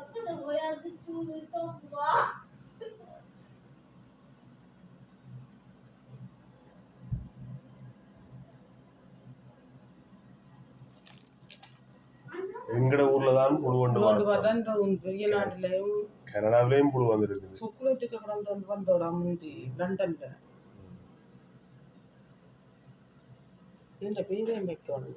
பக்கத்துல போயாது தூங்கு தூங்குவா எங்கட ஊர்ல தான் புழு கொண்டு கொண்டு வா பார்த்தா இந்த உன் பெரிய நாட்டிலையும் கனடாவிலேயும் புழு வந்திருக்குது. சாக்லேட்டுக்கு கிடந்து வந்தோட முந்தி லண்டன்ல. என்ற பேரையும் வைக்கணும்